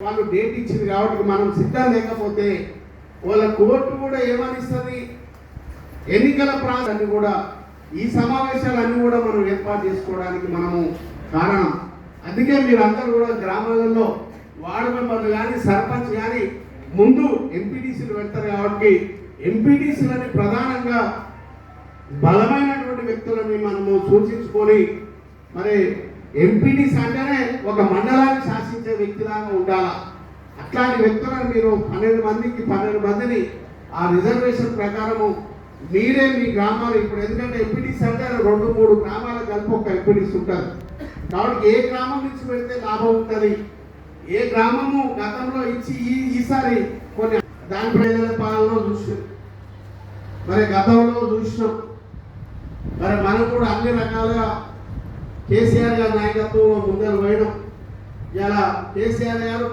వాళ్ళు డేట్ ఇచ్చింది కాబట్టి మనం సిద్ధం లేకపోతే వాళ్ళ కోర్టు కూడా ఏమనిస్తుంది? ఎన్నికల ప్రాంతాన్ని కూడా ఈ సమావేశాలన్నీ కూడా మనం ఏర్పాటు చేసుకోవడానికి మనము కారణం. అందుకే మీరందరూ కూడా గ్రామాలలో వార్డు మెంబర్లు కానీ సర్పంచ్ కానీ ముందు ఎంపీటీసీలు పెడతారు కాబట్టి ఎంపీటీసీలని ప్రధానంగా బలమైనటువంటి వ్యక్తులని మనము సూచించుకొని మరి ఎంపీటీస్ అంటేనే ఒక మండలాన్ని వ్యక్తిలాగా ఉండాలా? అట్లాంటి వ్యక్తులను మీరు పన్నెండు మందికి పన్నెండు మందిని ఆ రిజర్వేషన్ ప్రకారము మీరే మీ గ్రామాలు ఇప్పుడు ఎందుకంటే ఎంపీటీస్ అంటే రెండు మూడు గ్రామాలు కలిపి ఒక ఎంపీటీస్ ఉంటారు. కాబట్టి ఏ గ్రామం నుంచి పెడితే లాభం ఉంటుంది? ఏ గ్రామము గతంలో ఇచ్చి ఈ ఈసారి కొన్ని దాని ప్రజల పాలనలో చూసాం మరి గతంలో చూసినాం. మరి మనం కూడా అన్ని రకాలుగా కేసీఆర్ గారి నాయకత్వంలో ముందర పోయడం ఇలా కేసీఆర్ గారు